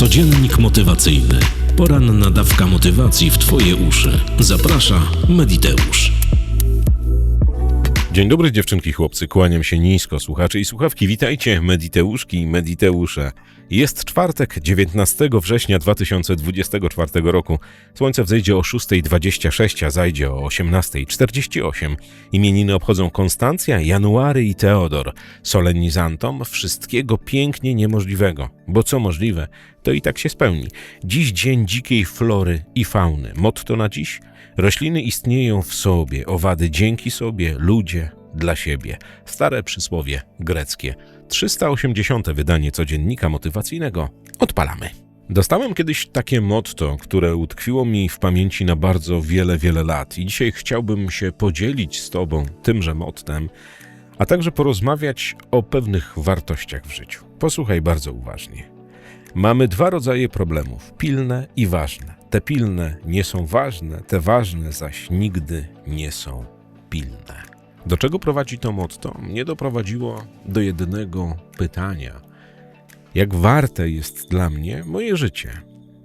Codziennik motywacyjny. Poranna dawka motywacji w Twoje uszy. Zaprasza Mediteusz. Dzień dobry dziewczynki, chłopcy, kłaniam się nisko, słuchacze i słuchawki, witajcie, mediteuszki i mediteusze. Jest czwartek, 19 września 2024 roku. Słońce wzejdzie o 6.26, a zajdzie o 18.48. Imieniny obchodzą Konstancja, January i Teodor. Solenizantom wszystkiego pięknie niemożliwego, bo co możliwe, to i tak się spełni. Dziś dzień dzikiej flory i fauny. Motto na dziś? Rośliny istnieją w sobie, owady dzięki sobie, ludzie dla siebie. Stare przysłowie greckie. 380. wydanie codziennika motywacyjnego. Odpalamy. Dostałem kiedyś takie motto, które utkwiło mi w pamięci na bardzo wiele, wiele lat i dzisiaj chciałbym się podzielić z Tobą tymże mottem, a także porozmawiać o pewnych wartościach w życiu. Posłuchaj bardzo uważnie. Mamy dwa rodzaje problemów: pilne i ważne. Te pilne nie są ważne, te ważne zaś nigdy nie są pilne. Do czego prowadzi to motto? Mnie doprowadziło do jedynego pytania: jak warte jest dla mnie moje życie?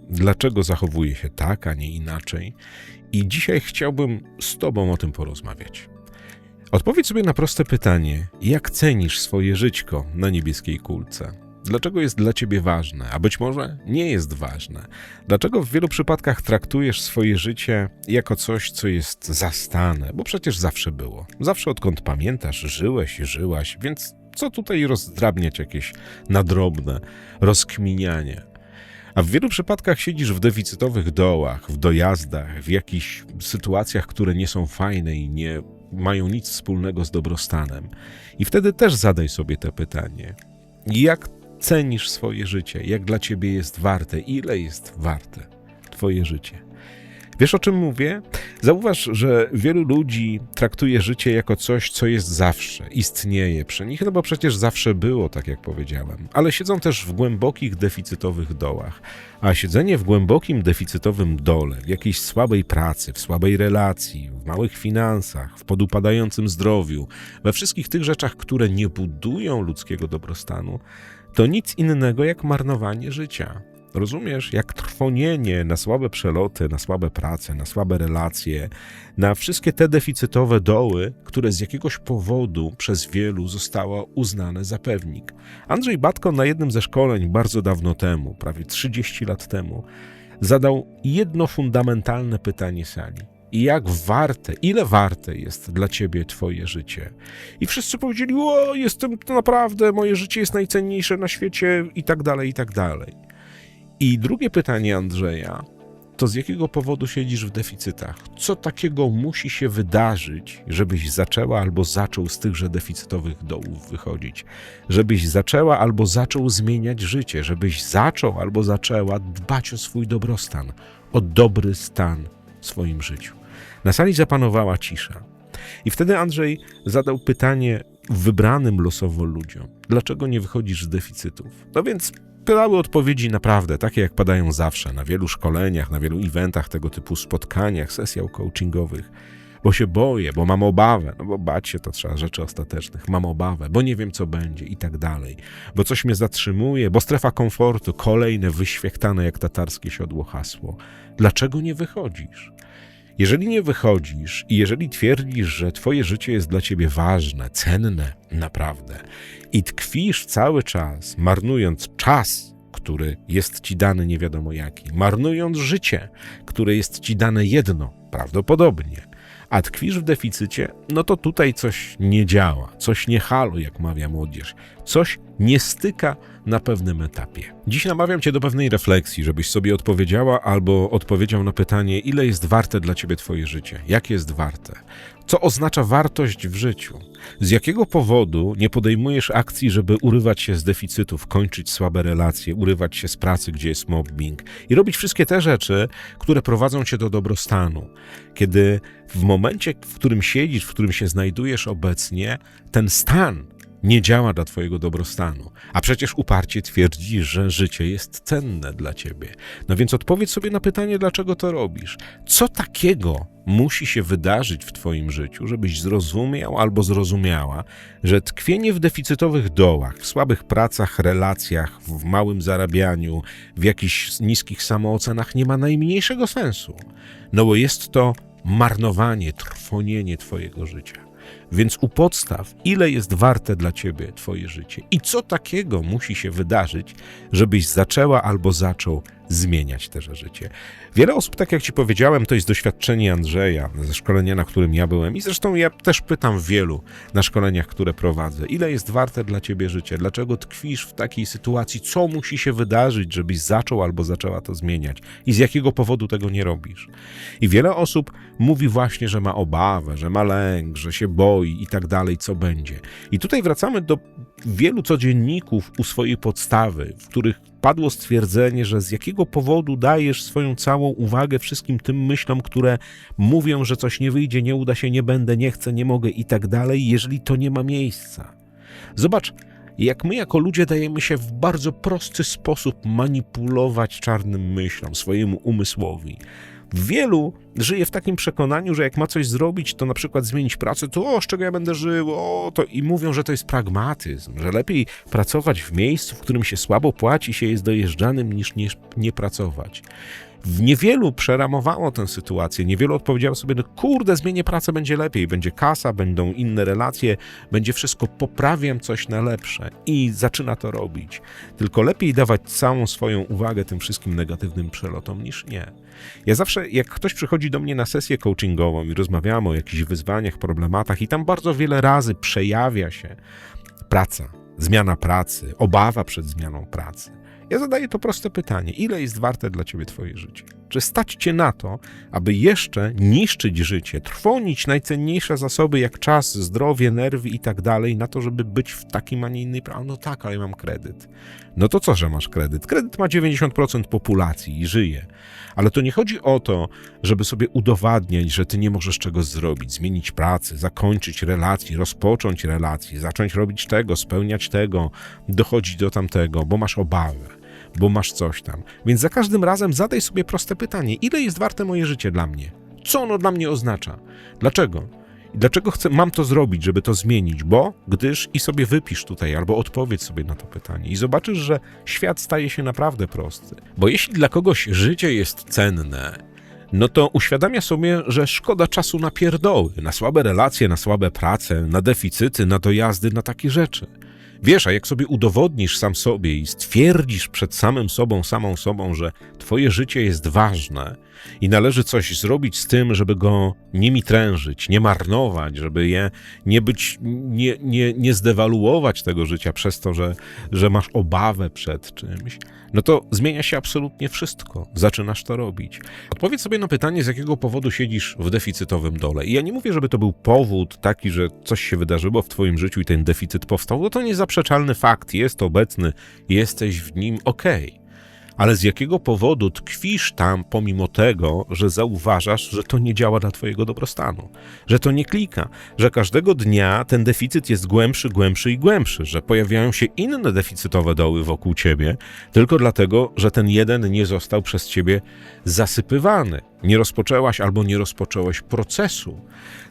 Dlaczego zachowuję się tak, a nie inaczej? I dzisiaj chciałbym z Tobą o tym porozmawiać. Odpowiedz sobie na proste pytanie: jak cenisz swoje żyćko na niebieskiej kulce? Dlaczego jest dla ciebie ważne, a być może nie jest ważne? Dlaczego w wielu przypadkach traktujesz swoje życie jako coś, co jest zastane? Bo przecież zawsze było. Zawsze odkąd pamiętasz, żyłeś i żyłaś, więc co tutaj rozdrabniać jakieś nadrobne rozkminianie? A w wielu przypadkach siedzisz w deficytowych dołach, w dojazdach, w jakichś sytuacjach, które nie są fajne i nie mają nic wspólnego z dobrostanem. I wtedy też zadaj sobie te pytanie. Jak cenisz swoje życie, jak dla ciebie jest warte, ile jest warte twoje życie. Wiesz o czym mówię? Zauważ, że wielu ludzi traktuje życie jako coś, co jest zawsze, istnieje przy nich, no bo przecież zawsze było, tak jak powiedziałem. Ale siedzą też w głębokich deficytowych dołach. A siedzenie w głębokim deficytowym dole, w jakiejś słabej pracy, w słabej relacji, w małych finansach, w podupadającym zdrowiu, we wszystkich tych rzeczach, które nie budują ludzkiego dobrostanu, to nic innego jak marnowanie życia. Rozumiesz, jak trwonienie na słabe przeloty, na słabe prace, na słabe relacje, na wszystkie te deficytowe doły, które z jakiegoś powodu przez wielu zostało uznane za pewnik. Andrzej Batko na jednym ze szkoleń bardzo dawno temu, prawie 30 lat temu, zadał jedno fundamentalne pytanie sali i jak warte, ile warte jest dla ciebie twoje życie. I wszyscy powiedzieli, o, jestem to naprawdę, moje życie jest najcenniejsze na świecie i tak dalej, i tak dalej. I drugie pytanie Andrzeja, to z jakiego powodu siedzisz w deficytach? Co takiego musi się wydarzyć, żebyś zaczęła albo zaczął z tychże deficytowych dołów wychodzić? Żebyś zaczęła albo zaczął zmieniać życie, żebyś zaczął albo zaczęła dbać o swój dobrostan, o dobry stan w swoim życiu. Na sali zapanowała cisza. I wtedy Andrzej zadał pytanie wybranym losowo ludziom: Dlaczego nie wychodzisz z deficytów? No więc padały odpowiedzi naprawdę takie, jak padają zawsze na wielu szkoleniach, na wielu eventach, tego typu spotkaniach, sesjach coachingowych. Bo się boję, bo mam obawę, no bo bać się to trzeba rzeczy ostatecznych. Mam obawę, bo nie wiem, co będzie i tak dalej. Bo coś mnie zatrzymuje, bo strefa komfortu, kolejne wyświechtane jak tatarskie siodło hasło. Dlaczego nie wychodzisz? Jeżeli nie wychodzisz i jeżeli twierdzisz, że Twoje życie jest dla Ciebie ważne, cenne, naprawdę, i tkwisz cały czas, marnując czas, który jest Ci dany nie wiadomo jaki, marnując życie, które jest Ci dane jedno, prawdopodobnie, a tkwisz w deficycie, no to tutaj coś nie działa, coś nie halo, jak mawia młodzież, coś nie styka na pewnym etapie. Dziś namawiam Cię do pewnej refleksji, żebyś sobie odpowiedziała albo odpowiedział na pytanie, ile jest warte dla Ciebie Twoje życie, jak jest warte, co oznacza wartość w życiu, z jakiego powodu nie podejmujesz akcji, żeby urywać się z deficytów, kończyć słabe relacje, urywać się z pracy, gdzie jest mobbing i robić wszystkie te rzeczy, które prowadzą Cię do dobrostanu. Kiedy w momencie, w którym siedzisz, w którym się znajdujesz obecnie, ten stan nie działa dla Twojego dobrostanu. A przecież uparcie twierdzisz, że życie jest cenne dla Ciebie. No więc odpowiedz sobie na pytanie, dlaczego to robisz. Co takiego musi się wydarzyć w Twoim życiu, żebyś zrozumiał albo zrozumiała, że tkwienie w deficytowych dołach, w słabych pracach, relacjach, w małym zarabianiu, w jakichś niskich samoocenach nie ma najmniejszego sensu. No bo jest to marnowanie, trwonienie Twojego życia. Więc u podstaw, ile jest warte dla ciebie Twoje życie? I co takiego musi się wydarzyć, żebyś zaczęła albo zaczął zmieniać też życie. Wiele osób, tak jak Ci powiedziałem, to jest doświadczenie Andrzeja ze szkolenia, na którym ja byłem. I zresztą ja też pytam wielu na szkoleniach, które prowadzę, ile jest warte dla Ciebie życie, dlaczego tkwisz w takiej sytuacji, co musi się wydarzyć, żebyś zaczął albo zaczęła to zmieniać? I z jakiego powodu tego nie robisz. I wiele osób mówi właśnie, że ma obawę, że ma lęk, że się boi i tak dalej, co będzie. I tutaj wracamy do wielu codzienników u swojej podstawy, w których padło stwierdzenie, że z jakiego powodu dajesz swoją całą uwagę wszystkim tym myślom, które mówią, że coś nie wyjdzie, nie uda się, nie będę, nie chcę, nie mogę i tak dalej, jeżeli to nie ma miejsca. Zobacz, jak my jako ludzie dajemy się w bardzo prosty sposób manipulować czarnym myślom, swojemu umysłowi. Wielu żyje w takim przekonaniu, że jak ma coś zrobić, to na przykład zmienić pracę, to o, z czego ja będę żył, o, to i mówią, że to jest pragmatyzm, że lepiej pracować w miejscu, w którym się słabo płaci, się jest dojeżdżanym, niż nie, nie pracować. W niewielu przeramowało tę sytuację, niewielu odpowiedziało sobie, no kurde, zmienię pracę, będzie lepiej, będzie kasa, będą inne relacje, będzie wszystko, poprawiam coś na lepsze i zaczyna to robić. Tylko lepiej dawać całą swoją uwagę tym wszystkim negatywnym przelotom niż nie. Ja zawsze, jak ktoś przychodzi do mnie na sesję coachingową i rozmawiamy o jakichś wyzwaniach, problematach i tam bardzo wiele razy przejawia się praca, zmiana pracy, obawa przed zmianą pracy. Ja zadaję to proste pytanie: ile jest warte dla ciebie Twoje życie? Czy stać cię na to, aby jeszcze niszczyć życie, trwonić najcenniejsze zasoby jak czas, zdrowie, nerwy i tak dalej, na to, żeby być w takim, a nie innej pracy? No tak, ale mam kredyt. No to co, że masz kredyt? Kredyt ma 90% populacji i żyje. Ale to nie chodzi o to, żeby sobie udowadniać, że ty nie możesz czegoś zrobić, zmienić pracy, zakończyć relacji, rozpocząć relacje, zacząć robić tego, spełniać tego, dochodzić do tamtego, bo masz obawę bo masz coś tam. Więc za każdym razem zadaj sobie proste pytanie: ile jest warte moje życie dla mnie? Co ono dla mnie oznacza? Dlaczego? I dlaczego chcę, mam to zrobić, żeby to zmienić? Bo, gdyż i sobie wypisz tutaj, albo odpowiedz sobie na to pytanie i zobaczysz, że świat staje się naprawdę prosty. Bo jeśli dla kogoś życie jest cenne, no to uświadamia sobie, że szkoda czasu na pierdoły, na słabe relacje, na słabe prace, na deficyty, na dojazdy, na takie rzeczy. Wiesz, a jak sobie udowodnisz sam sobie i stwierdzisz przed samym sobą, samą sobą, że twoje życie jest ważne i należy coś zrobić z tym, żeby go nie mitrężyć, nie marnować, żeby je nie być, nie, nie, nie zdewaluować tego życia przez to, że, że masz obawę przed czymś, no to zmienia się absolutnie wszystko. Zaczynasz to robić. Odpowiedz sobie na pytanie, z jakiego powodu siedzisz w deficytowym dole. I ja nie mówię, żeby to był powód taki, że coś się wydarzyło w twoim życiu i ten deficyt powstał, bo to niezaprzeczalny fakt, jest obecny, jesteś w nim, okej. Okay ale z jakiego powodu tkwisz tam, pomimo tego, że zauważasz, że to nie działa dla Twojego dobrostanu, że to nie klika, że każdego dnia ten deficyt jest głębszy, głębszy i głębszy, że pojawiają się inne deficytowe doły wokół Ciebie, tylko dlatego, że ten jeden nie został przez Ciebie zasypywany. Nie rozpoczęłaś albo nie rozpocząłeś procesu,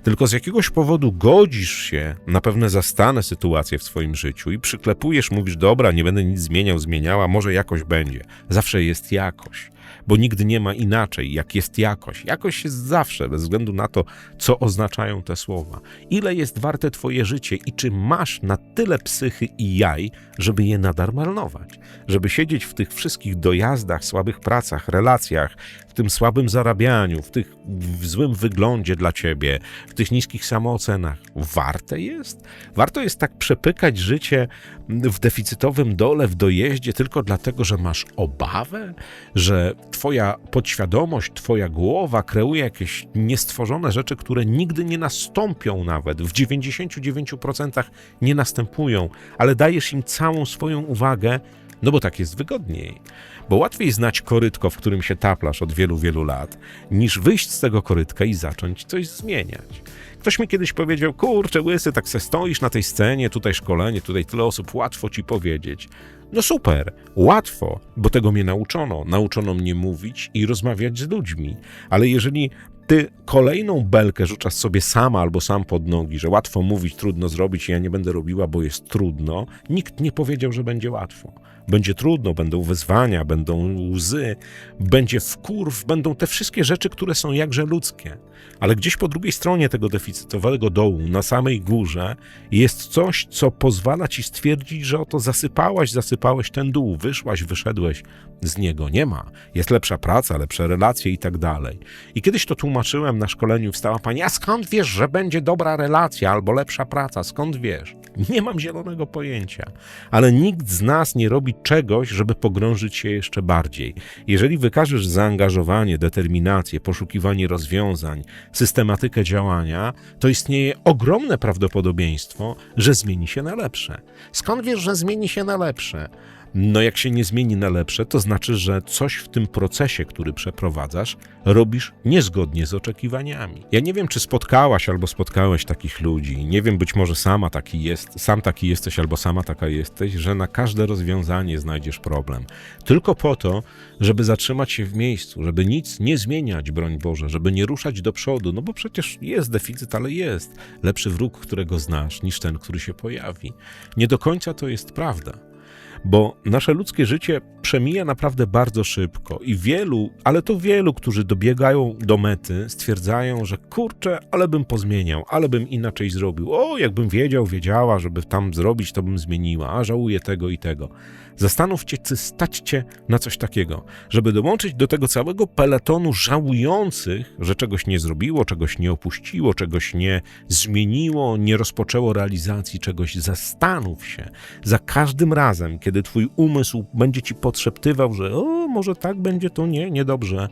tylko z jakiegoś powodu godzisz się na pewne zastane sytuacje w swoim życiu i przyklepujesz, mówisz, dobra, nie będę nic zmieniał, zmieniała, może jakoś będzie. Zawsze jest jakoś bo nigdy nie ma inaczej, jak jest jakość. Jakość jest zawsze, bez względu na to, co oznaczają te słowa. Ile jest warte Twoje życie i czy masz na tyle psychy i jaj, żeby je nadal marnować, żeby siedzieć w tych wszystkich dojazdach, słabych pracach, relacjach, w tym słabym zarabianiu, w tych w złym wyglądzie dla ciebie, w tych niskich samoocenach. Warte jest? Warto jest tak przepykać życie w deficytowym dole, w dojeździe, tylko dlatego, że masz obawę, że twoja podświadomość, twoja głowa kreuje jakieś niestworzone rzeczy, które nigdy nie nastąpią nawet, w 99% nie następują, ale dajesz im całą swoją uwagę, No bo tak jest wygodniej. Bo łatwiej znać korytko, w którym się taplasz od wielu, wielu lat, niż wyjść z tego korytka i zacząć coś zmieniać. Ktoś mi kiedyś powiedział, kurczę, łysy, tak se stoisz na tej scenie, tutaj szkolenie, tutaj tyle osób, łatwo ci powiedzieć. No super, łatwo, bo tego mnie nauczono. Nauczono mnie mówić i rozmawiać z ludźmi. Ale jeżeli ty kolejną belkę rzucasz sobie sama albo sam pod nogi, że łatwo mówić, trudno zrobić ja nie będę robiła, bo jest trudno, nikt nie powiedział, że będzie łatwo. Będzie trudno, będą wyzwania, będą łzy, będzie wkurw, będą te wszystkie rzeczy, które są jakże ludzkie. Ale gdzieś po drugiej stronie tego deficytowego dołu, na samej górze, jest coś, co pozwala ci stwierdzić, że oto zasypałaś, zasypałeś ten dół, wyszłaś, wyszedłeś z niego. Nie ma. Jest lepsza praca, lepsze relacje i tak dalej. I kiedyś to tłumaczyłem na szkoleniu, wstała pani, a skąd wiesz, że będzie dobra relacja albo lepsza praca? Skąd wiesz? Nie mam zielonego pojęcia. Ale nikt z nas nie robi czegoś, żeby pogrążyć się jeszcze bardziej. Jeżeli wykażesz zaangażowanie, determinację, poszukiwanie rozwiązań, systematykę działania, to istnieje ogromne prawdopodobieństwo, że zmieni się na lepsze. Skąd wiesz, że zmieni się na lepsze? No, jak się nie zmieni na lepsze, to znaczy, że coś w tym procesie, który przeprowadzasz, robisz niezgodnie z oczekiwaniami. Ja nie wiem, czy spotkałaś albo spotkałeś takich ludzi. Nie wiem, być może sama taki jest, sam taki jesteś albo sama taka jesteś, że na każde rozwiązanie znajdziesz problem. Tylko po to, żeby zatrzymać się w miejscu, żeby nic nie zmieniać, broń Boże, żeby nie ruszać do przodu, no bo przecież jest deficyt, ale jest. Lepszy wróg, którego znasz, niż ten, który się pojawi. Nie do końca to jest prawda bo nasze ludzkie życie przemija naprawdę bardzo szybko i wielu, ale to wielu, którzy dobiegają do mety, stwierdzają, że kurczę, ale bym pozmieniał, ale bym inaczej zrobił. O, jakbym wiedział, wiedziała, żeby tam zrobić, to bym zmieniła, a żałuję tego i tego. Zastanówcie, czy stać cię na coś takiego, żeby dołączyć do tego całego peletonu żałujących, że czegoś nie zrobiło, czegoś nie opuściło, czegoś nie zmieniło, nie rozpoczęło realizacji czegoś. Zastanów się za każdym razem, kiedy twój umysł będzie ci podszeptywał, że o, może tak będzie, to nie, niedobrze,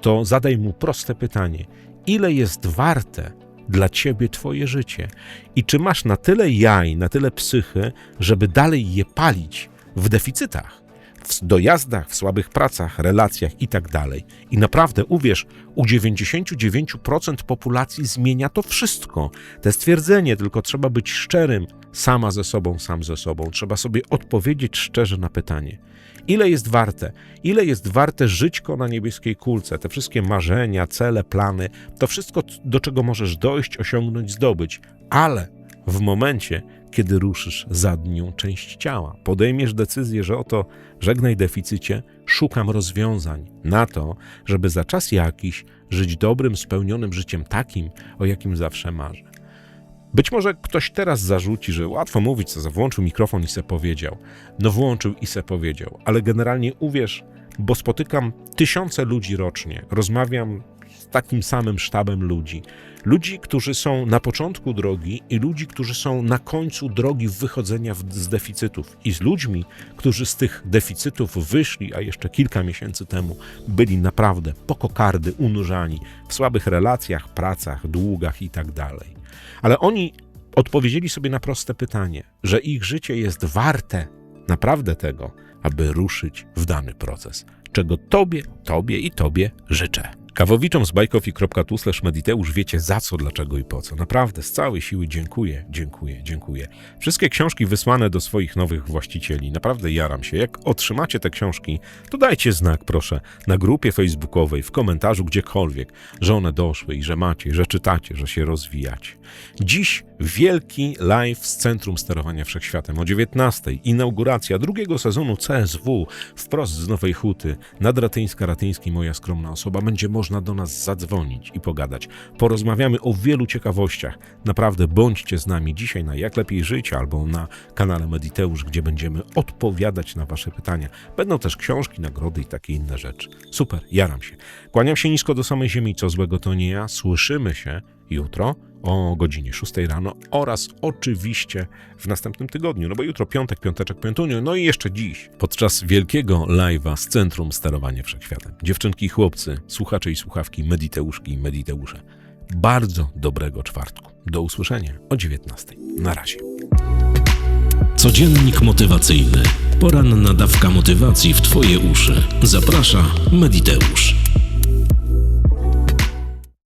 to zadaj mu proste pytanie: ile jest warte dla ciebie twoje życie? I czy masz na tyle jaj, na tyle psychy, żeby dalej je palić w deficytach? W dojazdach, w słabych pracach, relacjach i tak. I naprawdę uwierz, u 99% populacji zmienia to wszystko. Te stwierdzenie, tylko trzeba być szczerym sama ze sobą, sam ze sobą. Trzeba sobie odpowiedzieć szczerze na pytanie. Ile jest warte? Ile jest warte żyćko na niebieskiej kulce? Te wszystkie marzenia, cele, plany, to wszystko, do czego możesz dojść, osiągnąć, zdobyć. Ale w momencie, kiedy ruszysz zadnią część ciała. Podejmiesz decyzję, że oto żegnaj deficycie, szukam rozwiązań na to, żeby za czas jakiś żyć dobrym, spełnionym życiem takim, o jakim zawsze marzę. Być może ktoś teraz zarzuci, że łatwo mówić, co za włączył mikrofon i se powiedział. No włączył i se powiedział, ale generalnie uwierz, bo spotykam tysiące ludzi rocznie, rozmawiam z takim samym sztabem ludzi. Ludzi, którzy są na początku drogi i ludzi, którzy są na końcu drogi wychodzenia z deficytów. I z ludźmi, którzy z tych deficytów wyszli, a jeszcze kilka miesięcy temu byli naprawdę po kokardy unurzani w słabych relacjach, pracach, długach i tak. Ale oni odpowiedzieli sobie na proste pytanie, że ich życie jest warte naprawdę tego, aby ruszyć w dany proces, czego Tobie, Tobie i Tobie życzę. Kawowiczom z bajkofi.tu mediteusz wiecie za co, dlaczego i po co. Naprawdę, z całej siły dziękuję, dziękuję, dziękuję. Wszystkie książki wysłane do swoich nowych właścicieli. Naprawdę jaram się. Jak otrzymacie te książki, to dajcie znak, proszę, na grupie facebookowej, w komentarzu, gdziekolwiek, że one doszły i że macie, że czytacie, że się rozwijacie. Dziś wielki live z Centrum Sterowania Wszechświatem o 19. Inauguracja drugiego sezonu CSW wprost z Nowej Huty. Nadratyńska, Ratyński, moja skromna osoba. Będzie można do nas zadzwonić i pogadać. Porozmawiamy o wielu ciekawościach. Naprawdę bądźcie z nami dzisiaj na Jak Lepiej Żyć albo na kanale Mediteusz, gdzie będziemy odpowiadać na Wasze pytania. Będą też książki, nagrody i takie inne rzeczy. Super, jaram się. Kłaniam się nisko do samej ziemi, co złego to nie ja. Słyszymy się jutro o godzinie 6 rano oraz oczywiście w następnym tygodniu, no bo jutro piątek, piąteczek, piątunio, no i jeszcze dziś podczas wielkiego live'a z Centrum Sterowania Wszechświatem. Dziewczynki i chłopcy, słuchacze i słuchawki, mediteuszki i mediteusze. Bardzo dobrego czwartku. Do usłyszenia o 19. Na razie. Codziennik motywacyjny. Poranna dawka motywacji w Twoje uszy. Zaprasza Mediteusz.